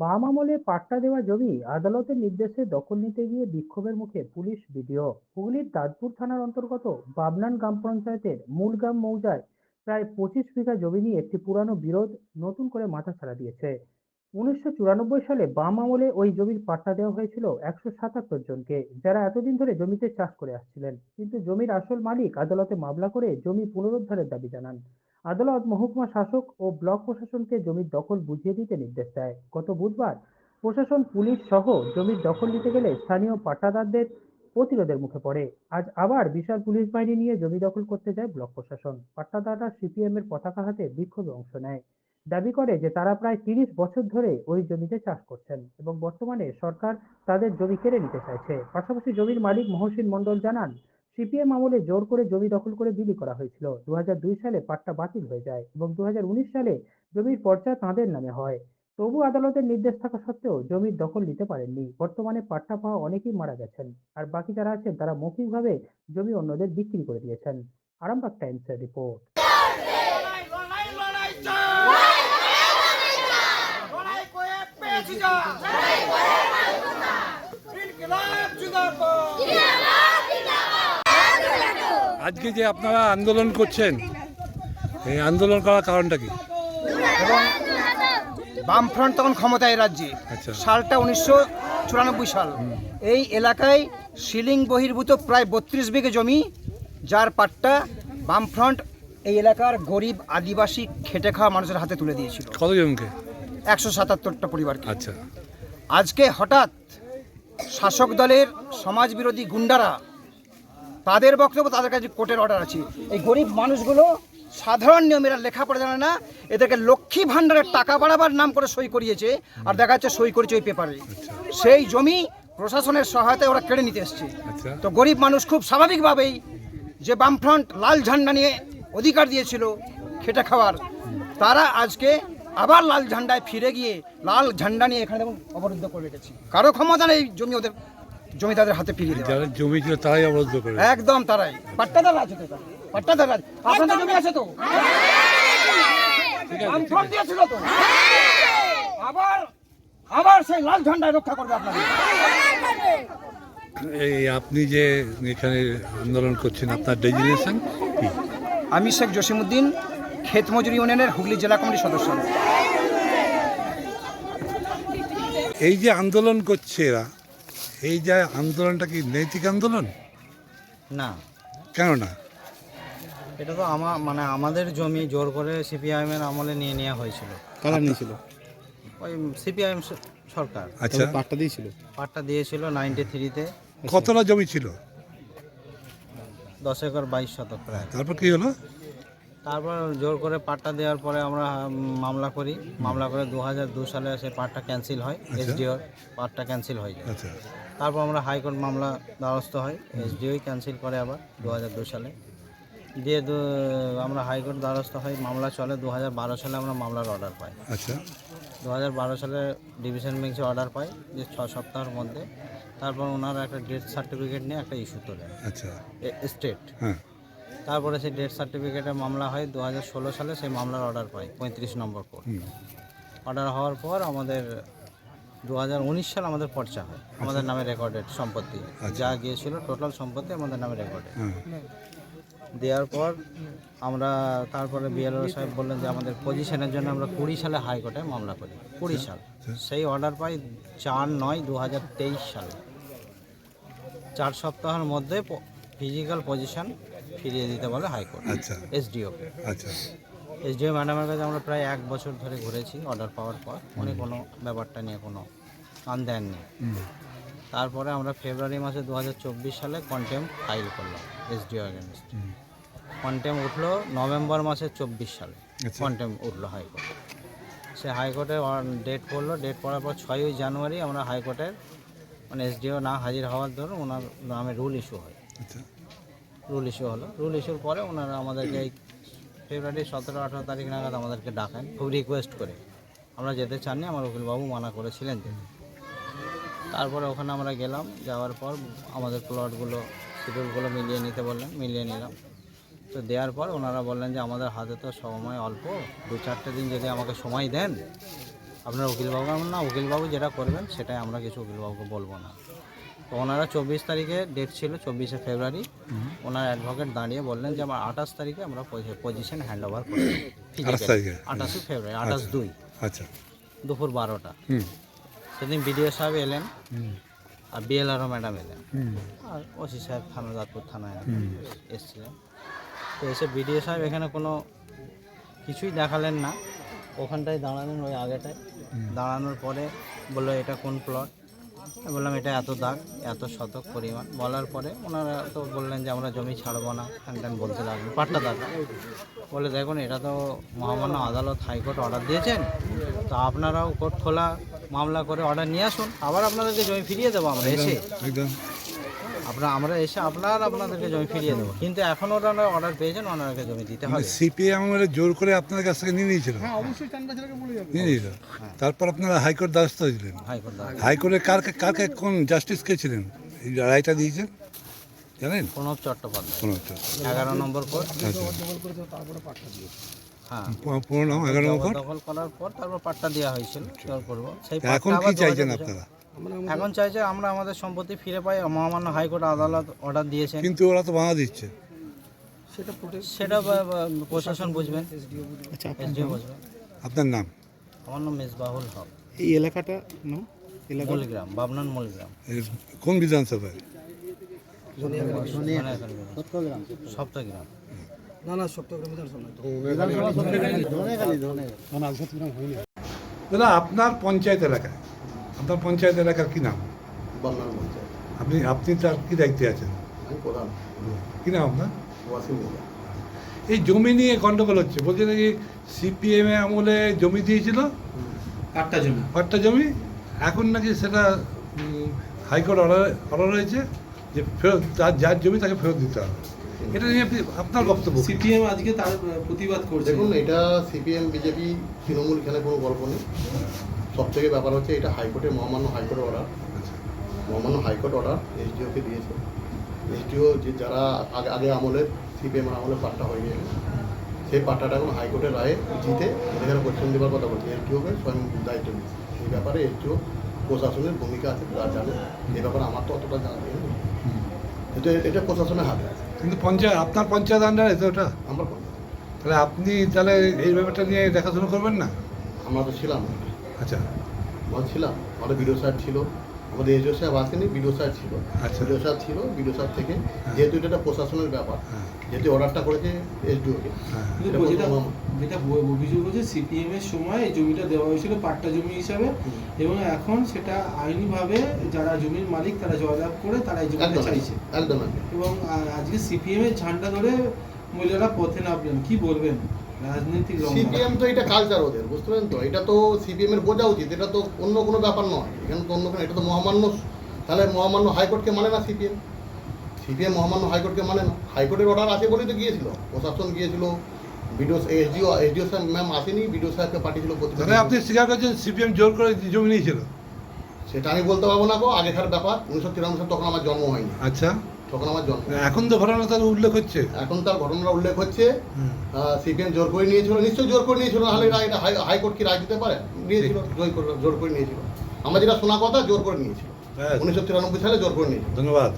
বাম আমলে পাট্টা দেওয়া জমি আদালতের নির্দেশে দখল নিতে গিয়ে বিক্ষোভের মুখে পুলিশ বিডিও। হুগলির দাঁতপুর থানার অন্তর্গত বাবনান গ্রাম পঞ্চায়েতের মূলগ্রাম মৌজায় প্রায় পঁচিশ বিঘা জমি নিয়ে একটি পুরানো বিরোধ নতুন করে মাথা ছাড়া দিয়েছে। উনিশশো চুরানব্বই সালে বাম আমলে ওই জমির পাট্টা দেওয়া হয়েছিল একশো সাতাত্তর জনকে, যারা এতদিন ধরে জমিতে চাষ করে আসছিলেন। কিন্তু জমির আসল মালিক আদালতে মামলা করে জমি পুনরুদ্ধারের দাবি জানান। আদালত মহকুমা শাসক ও ব্লক প্রশাসনকে জমির দখল বুঝিয়ে দিতে নির্দেশ দেয়। গত বুধবার প্রশাসন, পুলিশ সহ জমির দখল নিতে গেলে স্থানীয় পাট্টাদারদের প্রতিরোধের মুখে পড়ে। আজ আবার বিশাল পুলিশ বাহিনী নিয়ে জমি দখল করতে যায় ব্লক প্রশাসন। পাট্টাদাররা সিপিএম এর পতাকা হাতে বিক্ষোভে অংশ নেয়। দাবি করে যে তারা প্রায় তিরিশ বছর ধরে ওই জমিতে চাষ করছেন এবং বর্তমানে সরকার তাদের জমি কেড়ে নিতে চাইছে। পাশাপাশি জমির মালিক মহসিন মণ্ডল জানান সিপিএম আমলে জোর করে জমি দখল করে বিলি করা হয়েছিল দু হাজার দুই সালে পাট্টা বাতিল হয়ে যায় এবং দু হাজার উনিশ সালে জমির পর্চা তাঁদের নামে হয় তবু আদালতের নির্দেশ থাকা সত্ত্বেও জমির দখল নিতে পারেননি বর্তমানে পাট্টা পাওয়া অনেকেই মারা গেছেন আর বাকি যারা আছেন তারা মৌখিকভাবে জমি অন্যদের বিক্রি করে দিয়েছেন আরামবাগ টাইমসের রিপোর্ট লড়াই আজকে যে আপনারা আন্দোলন করছেন এই আন্দোলন করার কারণটা কি? এবং বামফ্রন্ট তখন ক্ষমতায় রাজ্যে আচ্ছা। সালটা উনিশশো চুরানব্বই সাল। এই এলাকায় শিলিং বহির্ভূত প্রায় বত্রিশ বিঘে জমি যার পাট্টা বামফ্রন্ট এই এলাকার গরিব আদিবাসী খেটে খাওয়া মানুষের হাতে তুলে দিয়েছিল। কতজনকে একশো সাতাত্তরটা পরিবারকে। আচ্ছা। আজকে হঠাৎ শাসক দলের সমাজবিরোধী গুন্ডারা তাদের বক্তব্য তাদের কাছে কোর্টের অর্ডার আছে। এই গরিব মানুষগুলো সাধারণ নিয়মেরা লেখাপড়া জানে না এদেরকে লক্ষ্মী ভাণ্ডারের টাকা বাড়াবার নাম করে সই করিয়েছে আর দেখা যাচ্ছে সই করেছে ওই পেপারে সেই জমি প্রশাসনের সহায়তায় ওরা কেড়ে নিতে এসছে। আচ্ছা। তো গরিব মানুষ খুব স্বাভাবিকভাবেই যে বামফ্রন্ট লাল ঝান্ডা নিয়ে অধিকার দিয়েছিল খেটে খাওয়ার তারা আজকে আবার লাল ঝান্ডায় ফিরে গিয়ে লাল ঝান্ডা নিয়ে এখানে অবরুদ্ধ করে রেখেছি। কারও ক্ষমতা নেই জমি ওদের জমি তাদের হাতে ফিরিয়ে দেওয়া। যারা জমি ছিল তারাই অবরোধ করে। একদম তারাই। পাট্টাদার আছে তো। পাট্টাদার আছে। আপনাদের জমি আছে তো? বামফ্রন্ট দিয়েছিল তো? আবার আবার সেই লাল ঝান্ডায় রক্ষা করবে আপনাদের এই আপনি যে এখানে আন্দোলন করছেন আপনার ডেজিনেশন কি? আমি শেখ জসিমুদ্দিন ক্ষেত মজুরি ইউনিয়নের হুগলি জেলা কমিটির সদস্য। এই যে আন্দোলন করছে এরা এই যে আন্দোলনটা কি নৈতিক আন্দোলন? না। কেন না? এটা তো আমার মানে আমাদের জমি জোর করে সিপিআইএম এর আমলে নিয়ে নেওয়া হয়েছিল। কারা নিয়েছিল? ওই সিপিআইএম সরকার। আচ্ছা। পাট্টা দিয়েছিল? পাট্টা দিয়েছিল নাইনটি থ্রিতে। কতটা জমি ছিল? দশ একর বাইশ শতক প্রায়। তারপর কি হলো? তারপর জোর করে পাট্টা দেওয়ার পরে আমরা মামলা করি। মামলা করে দু হাজার দু সালে সে পাট্টা ক্যান্সেল হয় এসডিওর পাটটা ক্যান্সেল হয়ে যায়। আচ্ছা। তারপর আমরা হাইকোর্ট মামলা দ্বারস্থ হয় এসডিওই ক্যান্সেল করে আবার দু হাজার দু সালে। দিয়ে দু- আমরা হাইকোর্ট দ্বারস্থ হই মামলা চলে দু হাজার বারো সালে আমরা মামলার অর্ডার পাই। আচ্ছা। দু হাজার বারো সালে ডিভিশন বেঞ্চে অর্ডার পাই যে ছ সপ্তাহের মধ্যে। তারপর ওনারা একটা ডেথ সার্টিফিকেট নিয়ে একটা ইস্যু তোলেন। আচ্ছা। স্টেট হ্যাঁ। তারপরে সেই ডেথ সার্টিফিকেটের মামলা হয় দু হাজার ষোলো সালে সেই মামলার অর্ডার পাই পঁয়ত্রিশ নম্বর কোর্ট অর্ডার হওয়ার পর আমাদের দু হাজার উনিশ সাল আমাদের পর্চা হয়। আমাদের নামে রেকর্ডেড সম্পত্তি। যা গিয়েছিল টোটাল সম্পত্তি আমাদের নামে রেকর্ডেড হ্যাঁ। দেওয়ার পর আমরা তারপরে বিএলও সাহেব বললেন যে আমাদের পজিশনের জন্য আমরা কুড়ি সালে হাইকোর্টে মামলা করি। কুড়ি সাল। সেই অর্ডার পাই চার নয় দু হাজার তেইশ সালে। চার সপ্তাহের মধ্যে ফিজিক্যাল পজিশন ফিরিয়ে দিতে বলে হাইকোর্ট আচ্ছা। এসডিও আচ্ছা। এসডিও ম্যাডামের কাছে আমরা প্রায় এক বছর ধরে ঘুরেছি অর্ডার পাওয়ার পর। উনি কোনো ব্যাপারটা নিয়ে কোনো কান দেননি। তারপরে আমরা ফেব্রুয়ারি মাসে দু হাজার চব্বিশ সালে কন্টেম ফাইল করলাম এসডিও এগেনস্ট কন্টেম উঠল নভেম্বর মাসে চব্বিশ সালে। আচ্ছা। কন্টেম উঠল হাইকোর্ট। সে হাইকোর্টে ডেট পড়ল ডেট পড়ার পর ছয়ই জানুয়ারি আমরা হাইকোর্টের মানে এসডিও না হাজির হওয়ার ধরুন ওনার নামে রুল ইস্যু হয়। আচ্ছা। রুল ইস্যু হলো। রুল ইস্যুর পরে ওনারা আমাদেরকে এই ফেব্রুয়ারি সতেরো, আঠারো তারিখ নাগাদ আমাদেরকে ডাকেন, খুব রিকোয়েস্ট করে। আমরা যেতে চাননি, আমার উকিলবাবু মানা করেছিলেন যেতে তারপরে ওখানে আমরা গেলাম, যাওয়ার পর আমাদের প্লটগুলো শিডিউলগুলো মিলিয়ে নিতে বললেন, মিলিয়ে নিলাম। তো দেওয়ার পর ওনারা বললেন যে, আমাদের হাতে তো সময় অল্প, দু চারটে দিন যদি আমাকে সময় দেন, আপনার উকিলবাবু, না উকিলবাবু যেটা করবেন, সেটাই আমরা কিছু উকিলবাবুকে বলব না। তো ওনারা চব্বিশ তারিখে ডেট ছিল চব্বিশে ফেব্রুয়ারি। ওনার অ্যাডভোকেট দাঁড়িয়ে বললেন যে আমার আঠাশ তারিখে আমরা পজিশন হ্যান্ড ওভার করব। আঠাশ ফেব্রুয়ারি আঠাশ দুই। আচ্ছা। দুপুর বারোটা। সেদিন বিডিও সাহেব এলেন আর বিএলআরও ম্যাডাম এলেন। আর ওসি সাহেব থানা দাঁতপুর থানায় এসেছিলেন। তো এসে বিডিও সাহেব এখানে কোনো কিছুই দেখালেন না। ওখানটায় দাঁড়ালেন ওই আগেটায়। দাঁড়ানোর পরে বলল এটা কোন প্লট বললাম, এটা এত দাগ, এত শতক পরিমাণ। বলার পরে ওনারা তো বললেন যে, আমরা জমি ছাড়বো না। হ্যান বলতে লাগল, পাট্টা দাগ। বলে, দেখুন, এটা তো মহামান্য আদালত, হাইকোর্ট অর্ডার দিয়েছেন। তো আপনারাও কোর্ট খোলা মামলা করে অর্ডার নিয়ে আসুন। আবার আপনাদেরকে জমি ফিরিয়ে দেবো আমরা এসে। আপনার আমরা এসে আপনার আপনাদেরকে জমি ফিরিয়ে দেবো। কিন্তু এখন ওনারা অর্ডার পেয়েছেন ওনারাকে জমি দিতে হবে। সিপিএম জোর করে আপনার কাছ থেকে নিয়ে নিয়েছিল। নিয়ে নিয়েছিল। তারপর আপনারা হাইকোর্ট দ্বারস্থ হয়েছিলেন। হাইকোর্টে কার কারকে কোন জাস্টিস কে ছিলেন? রায়টা দিয়েছেন। জানেন? প্রণব চট্টোপাধ্যায়। কোনো একটা এগারো নম্বর কোর্ট। হ্যাঁ। প- এগারো নম্বর দখল করার পর তারপর পাট্টা দেওয়া হয়েছিল জোর করব। সেই তা এখন কি চাইছেন আপনারা? এখন চাইছে আমরা আমাদের সম্পত্তি ফিরে পাই মহামান্য হাইকোর্ট আদালত অর্ডার দিয়েছেন। কিন্তু ওরা তো বাধা দিচ্ছে। সেটা বা প্রশাসন বুঝবেন। আচ্ছা, এসডিও বুঝবেন। আপনার নাম? আমার নাম মেজবাহুল হক। এই এলাকাটা না মূলগ্রাম বাবনান মূলগ্রাম। কোন বিধানসভায়? সপ্তাহগ্রাম দাদা আপনার পঞ্চায়েত এলাকায় আপনার পঞ্চায়েত এলাকার কি নাম? বাংলার পঞ্চায়েত। আপনি আপনি তার কি দায়িত্বে আছেন? আমি প্রধান। কি নাম আপনার? ওয়াসিম এই জমি নিয়ে গন্ডগোল হচ্ছে। বলছে নাকি সিপিএম এ আমলে জমি দিয়েছিল? আটটা জমি। পাট্টা জমি? এখন নাকি সেটা হাইকোর্ট অর্ডার অর্ডার হয়েছে যে ফেরত যার যার জমি তাকে ফেরত দিতে হবে। এটা নিয়ে আপনি আপনার বক্তব্য সিপিএম আজকে তার প্রতিবাদ করছে। দেখুন এটা সিপিএম বিজেপি তৃণমূল খেলে কোনো গল্প নেই। সব থেকে ব্যাপার হচ্ছে এটা হাইকোর্টে মহামান্য হাইকোর্টের অর্ডার মহামান্য হাইকোর্ট অর্ডার এসডিওকে দিয়েছে। এসডিও যে যারা আগে আগে আমলের সিপিএম আমলে পাট্টা হয়ে গেছে সেই পাট্টাটা এখন হাইকোর্টের রায়ে জিতে এখানে কোশ্চেন দেওয়ার কথা বলছে। এসডিওকে স্বয়ং দায়িত্ব দিয়েছে। এই ব্যাপারে এসডিও প্রশাসনের ভূমিকা আছে তারা জানে। এই ব্যাপারে আমার তো অতটা জানা নেই। এটা এটা প্রশাসনের হাতে। আছে কিন্তু পঞ্চায়েত আপনার পঞ্চায়েত আন্ডারে তো ওটা? আমার। তাহলে আপনি তাহলে এই ব্যাপারটা নিয়ে দেখাশোনা করবেন না? আমরা তো ছিলাম। আচ্ছা। আমরা ছিলাম আমাদের বিডিও সাহেব ছিল আমাদের সাহেব আসেনি বিডিও সাহেব ছিল। আচ্ছা। বিডিও সাহেব ছিল বিডিও সাহেব থেকে যেহেতু এটা একটা প্রশাসনের ব্যাপার হ্যাঁ। যেহেতু অর্ডারটা করেছে এসডিওকে হ্যাঁ। যেটা অভিযোগ হচ্ছে সিপিএম এর সময় জমিটা দেওয়া হয়েছিল পাট্টা জমি হিসাবে এবং এখন সেটা আইনিভাবে যারা জমির মালিক তারা জয়লাভ করে তারা এই জমিটা চাইছে। একদম একদম। এবং আজকে সিপিএম এর ঝান্ডা ধরে মহিলারা পথে নামলেন কি বলবেন? রাজনৈতিক সিপিএম তো এটা কালচার ওদের বুঝতে পারেন তো? এটা তো সিপিএম এর বোঝা উচিত এটা তো অন্য কোনো ব্যাপার নয়। এখানে তো অন্য কোনো এটা তো মহামান্য তাহলে মহামান্য হাইকোর্টকে মানে না সিপিএম? সিপিএম মহামান্য হাইকোর্টকে মানে না। হাইকোর্টের অর্ডার আছে বলেই তো গিয়েছিল। প্রশাসন গিয়েছিল বিডিও এসডিও এসডিও সাহেব ম্যাম আসেনি বিডিও সাহেবকে পাঠিয়েছিল তাহলে আপনি স্বীকার করছেন সিপিএম জোর করে জমি নিয়েছিল? সেটা আমি বলতে পারব না গো আগেকার ব্যাপার। উনিশশো তিরানব্বই তখন আমার জন্ম হয়নি। আচ্ছা। তখন আমার জন্ম। এখন তো ঘটনা তার উল্লেখ হচ্ছে। এখন তার ঘটনা উল্লেখ হচ্ছে। সিপিএম জোর করে নিয়েছিল নিশ্চয়ই জোর করে নিয়েছিল নাহলে এটা হাই- হাইকোর্ট কি রায় দিতে পারে? নিয়েছিল জোর করে জোর করে নিয়েছিল। আমরা যেটা শোনা কথা জোর করে নিয়েছিল। ব্যাস। উনিশশো তিরানব্বই সালে জোর করে নিয়েছিল। ধন্যবাদ।